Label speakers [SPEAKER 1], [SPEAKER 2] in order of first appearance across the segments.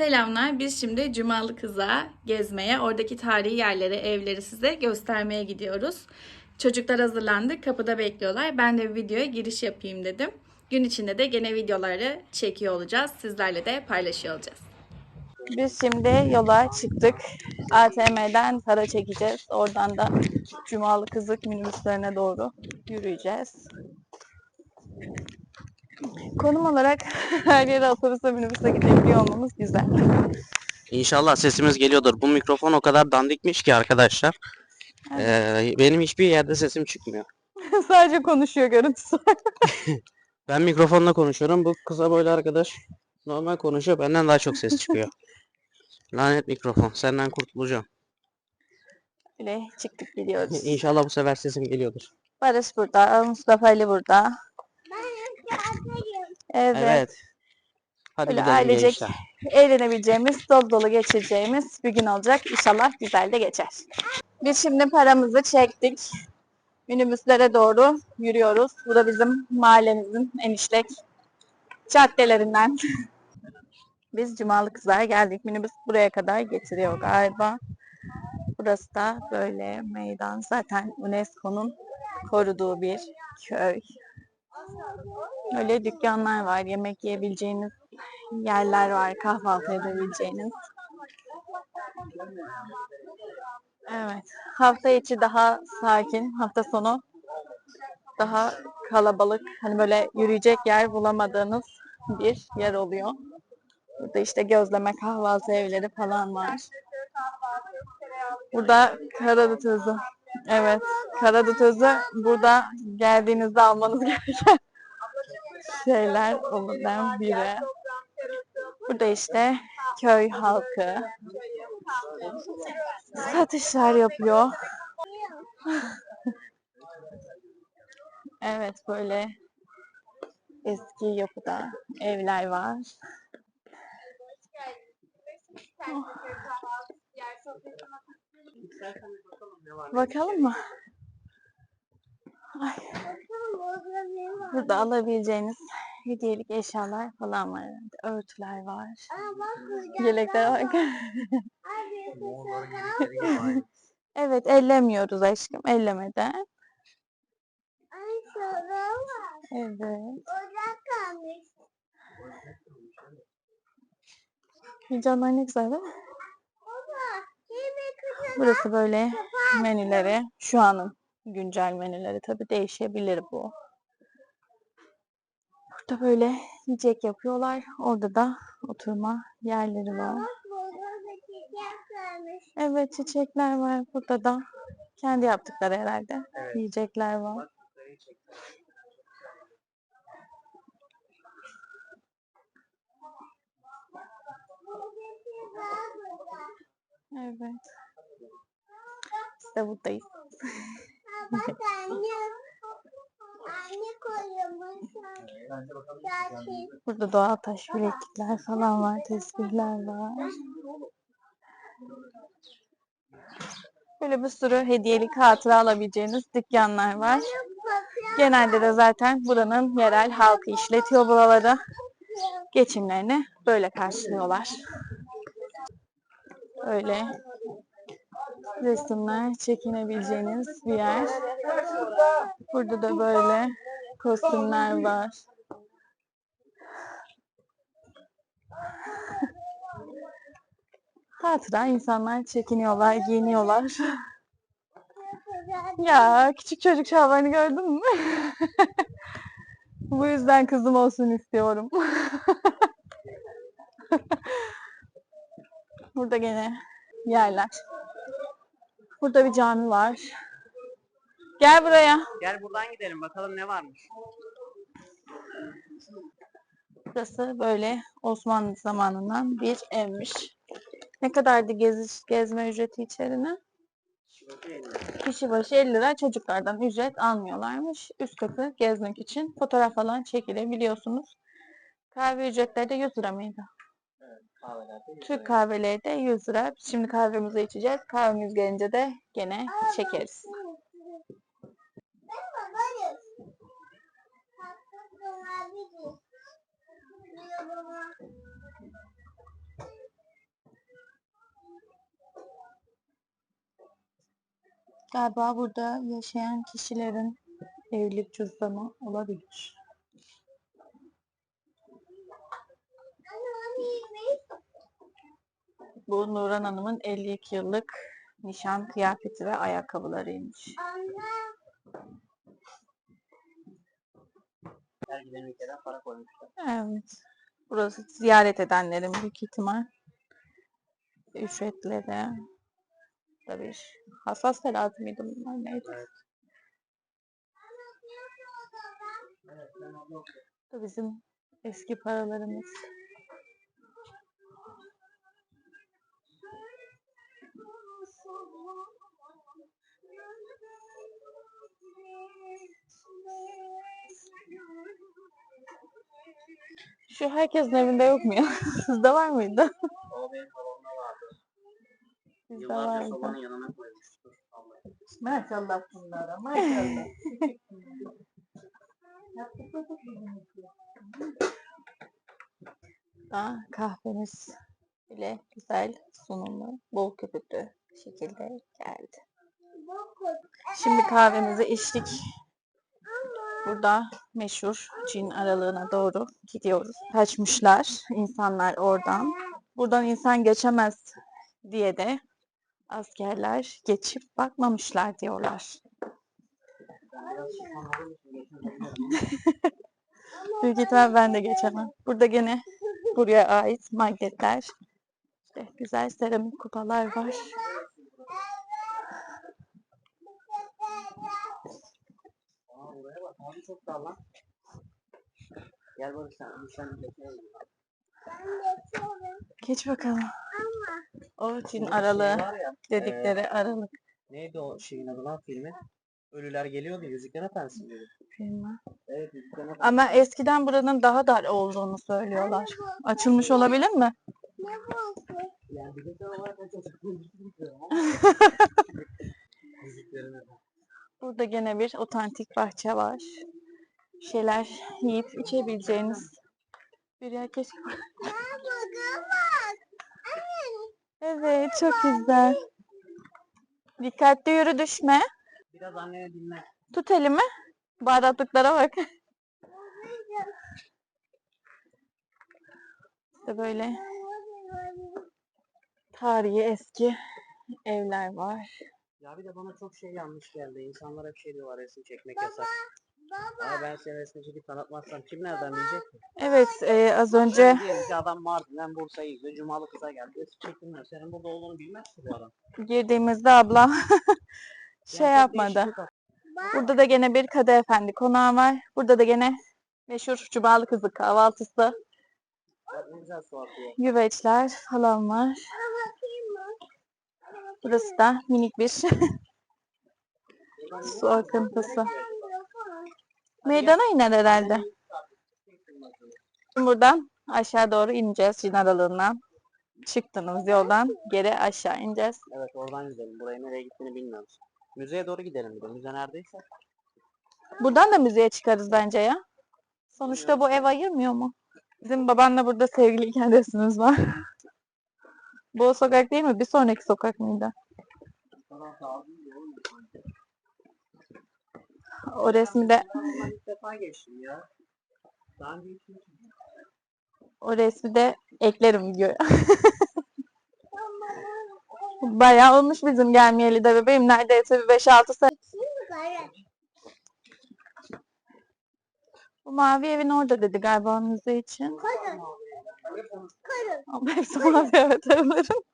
[SPEAKER 1] Selamlar. Biz şimdi Cumalı Kız'a gezmeye, oradaki tarihi yerleri, evleri size göstermeye gidiyoruz. Çocuklar hazırlandı, kapıda bekliyorlar. Ben de bir videoya giriş yapayım dedim. Gün içinde de gene videoları çekiyor olacağız. Sizlerle de paylaşıyor olacağız. Biz şimdi yola çıktık. ATM'den para çekeceğiz. Oradan da Cumalı Kızık minibüslerine doğru yürüyeceğiz. Konum olarak her yere otobüse minibüse gidebiliyor olmamız güzel.
[SPEAKER 2] İnşallah sesimiz geliyordur. Bu mikrofon o kadar dandikmiş ki arkadaşlar. Ee, benim hiçbir yerde sesim çıkmıyor.
[SPEAKER 1] Sadece konuşuyor görüntüsü.
[SPEAKER 2] Ben mikrofonla konuşuyorum. Bu kısa boylu arkadaş normal konuşuyor. Benden daha çok ses çıkıyor. Lanet mikrofon. Senden kurtulacağım.
[SPEAKER 1] Öyle çıktık gidiyoruz.
[SPEAKER 2] İnşallah bu sefer sesim geliyordur.
[SPEAKER 1] Barış burada, Mustafa Ali burada. Evet.
[SPEAKER 2] Evet. Hadi
[SPEAKER 1] Öyle
[SPEAKER 2] gidelim
[SPEAKER 1] ailecek
[SPEAKER 2] gençler.
[SPEAKER 1] eğlenebileceğimiz, dolu dolu geçireceğimiz bir gün olacak. İnşallah güzel de geçer. Biz şimdi paramızı çektik. Minibüslere doğru yürüyoruz. Bu da bizim mahallemizin en işlek caddelerinden. Biz Cumalı Kızlar'a geldik. Minibüs buraya kadar getiriyor galiba. Burası da böyle meydan. Zaten UNESCO'nun koruduğu bir köy. Öyle dükkanlar var. Yemek yiyebileceğiniz yerler var. Kahvaltı edebileceğiniz. Evet. Hafta içi daha sakin. Hafta sonu daha kalabalık. Hani böyle yürüyecek yer bulamadığınız bir yer oluyor. Burada işte gözleme kahvaltı evleri falan var. Burada karadut özü. Evet. Karadut özü burada geldiğinizde almanız gereken şeyler onlardan biri. Burada işte köy halkı satışlar yapıyor. evet böyle eski yapıda evler var. Bakalım mı? Ay. Burada alabileceğiniz hediyelik eşyalar falan var. Örtüler var. Yelekler var. evet ellemiyoruz aşkım. Ellemeden. Evet. Canlar ne güzel değil mi? Burası böyle menüleri. Şu anın güncel menüleri. Tabi değişebilir bu. Burada böyle yiyecek yapıyorlar. Orada da oturma yerleri var. Evet çiçekler var. Burada da kendi yaptıkları herhalde. Yiyecekler var. Evet. Burada doğal taş bileklikler falan var. Tesbihler var. Böyle bir sürü hediyelik hatıra alabileceğiniz dükkanlar var. Genelde de zaten buranın yerel halkı işletiyor buraları. Geçimlerini böyle karşılıyorlar. Öyle resimler çekinebileceğiniz bir yer. Burada da böyle kostümler var. Hatıra insanlar çekiniyorlar, giyiniyorlar. Ya küçük çocuk şabanı gördün mü? Bu yüzden kızım olsun istiyorum. Burada gene yerler. Burada bir cami var. Gel buraya.
[SPEAKER 2] Gel buradan gidelim bakalım ne varmış.
[SPEAKER 1] Burası böyle Osmanlı zamanından bir evmiş. Ne kadardı gezi, gezme ücreti içerine? Kişi başı 50 lira çocuklardan ücret almıyorlarmış. Üst katı gezmek için fotoğraf falan çekilebiliyorsunuz. Kahve ücretleri de 100 lira mıydı? Türk kahveleri de 100 lira. Şimdi kahvemizi içeceğiz. Kahvemiz gelince de gene çekeriz. Galiba burada yaşayan kişilerin evlilik cüzdanı olabilir. Bu Nurhan Hanım'ın 52 yıllık nişan kıyafeti ve ayakkabılarıymış.
[SPEAKER 2] Her giden ülkeden para koymuşlar.
[SPEAKER 1] Evet. Burası ziyaret edenlerin büyük ihtimal ücretleri. Da bir hassas terazi miydi bunlar neydi?
[SPEAKER 2] Evet.
[SPEAKER 1] Bu bizim eski paralarımız. Şu herkesin evinde yok mu ya? Sizde var mıydı?
[SPEAKER 2] O benim salonda vardı.
[SPEAKER 1] Bizde
[SPEAKER 2] Yıllarca
[SPEAKER 1] vardı.
[SPEAKER 2] yanına koymuştur. Allah
[SPEAKER 3] Maşallah bunlara maşallah.
[SPEAKER 1] Da kahvemiz bile güzel sunumlu, bol köpüklü şekilde geldi. Şimdi kahvemizi içtik. Burada meşhur cin aralığına doğru gidiyoruz. Kaçmışlar insanlar oradan. Buradan insan geçemez diye de askerler geçip bakmamışlar diyorlar. Büyük ihtimal ben de geçemem. Burada gene buraya ait magnetler. İşte güzel seramik kupalar var.
[SPEAKER 2] Aa buraya bak. Abi çok dar lan. Gel Barış sen. Sen de geçelim.
[SPEAKER 1] Geç bakalım. O cin
[SPEAKER 2] Burada
[SPEAKER 1] aralığı
[SPEAKER 2] şey var ya,
[SPEAKER 1] dedikleri aralık
[SPEAKER 2] Neydi o şeyin adı lan filmi? Ölüler geliyordu. Yüzükler Efendisi miydi?
[SPEAKER 1] filmi.
[SPEAKER 2] Evet Yüzükler Efendisi.
[SPEAKER 1] Ama eskiden buranın daha dar olduğunu söylüyorlar. Açılmış olabilir mi?
[SPEAKER 2] Yani olarak ben çok bilmiyorum ama.
[SPEAKER 1] Burada gene bir otantik bahçe var. Bir şeyler yiyip içebileceğiniz bir yer keşke. Evet çok güzel. Dikkatli yürü düşme.
[SPEAKER 2] Biraz anneni dinle.
[SPEAKER 1] Tut elimi. Baharatlıklara bak. İşte böyle tarihi eski evler var.
[SPEAKER 2] Ya bir de bana çok şey yanlış geldi. İnsanlar hep şey diyorlar resim çekmek yasak. Ama ben seni resim çekip tanıtmazsam kim nereden bilecek ki?
[SPEAKER 1] Evet e, az önce
[SPEAKER 2] Yani diyelim ki adam Mardin'den Bursa'ya gidiyor. Cumalı kıza geldi. Resim çektirmiyor. Senin burada olduğunu bilmez ki bu adam.
[SPEAKER 1] girdiğimizde abla şey
[SPEAKER 2] Yani
[SPEAKER 1] yapmadı. Burada da gene bir kadı efendi konağı var. Burada da gene meşhur Cumalı kızı kahvaltısı, güveçler falan var. Burası da minik bir su akıntısı. Meydana iner herhalde. Şimdi Buradan aşağı doğru ineceğiz Cin aralığından. Çıktığımız yoldan geri aşağı ineceğiz.
[SPEAKER 2] Evet oradan gidelim. Buraya nereye gittiğini bilmiyoruz. Müzeye doğru gidelim bir de. Müze neredeyse.
[SPEAKER 1] Buradan da müzeye çıkarız bence ya. Sonuçta bu ev ayırmıyor mu? Bizim babanla burada sevgiliyken resmimiz var. bu sokak değil mi? Bir sonraki sokak mıydı? O resmi de o resmi de eklerim videoya. Bayağı olmuş bizim gelmeyeli de bebeğim. Neredeyse bir 5-6 sene. Bu mavi evin orada dedi galiba müze için. Ama hepsi mavi evet evlerin.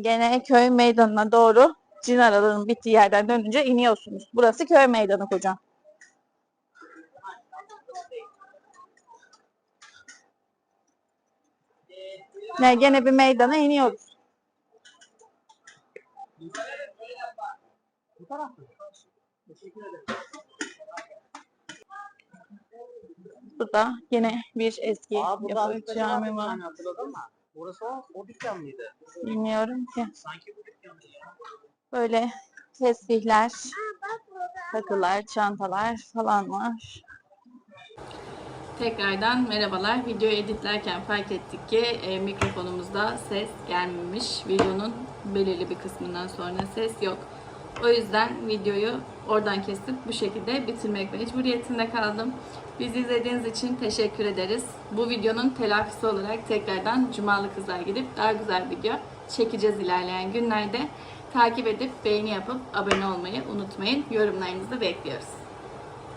[SPEAKER 1] Gene köy meydanına doğru cin aralığının bittiği yerden dönünce iniyorsunuz. Burası köy meydanı kocam. Ne gene bir meydana iniyoruz.
[SPEAKER 2] Bu taraf mı? Teşekkür ederim.
[SPEAKER 1] Burada yine bir eski
[SPEAKER 2] Aa
[SPEAKER 1] yapı cami var.
[SPEAKER 2] mı? Burası o, o dükkan mıydı?
[SPEAKER 1] Bilmiyorum ki.
[SPEAKER 2] Sanki bu dükkan ya.
[SPEAKER 1] Böyle tesbihler, takılar, çantalar falan var. Tekrardan merhabalar. Videoyu editlerken fark ettik ki e, mikrofonumuzda ses gelmemiş. Videonun belirli bir kısmından sonra ses yok. O yüzden videoyu oradan kesip bu şekilde bitirmek mecburiyetinde kaldım. Bizi izlediğiniz için teşekkür ederiz. Bu videonun telafisi olarak tekrardan Cumalı Kızlar gidip daha güzel video çekeceğiz ilerleyen günlerde. Takip edip beğeni yapıp abone olmayı unutmayın. Yorumlarınızı bekliyoruz.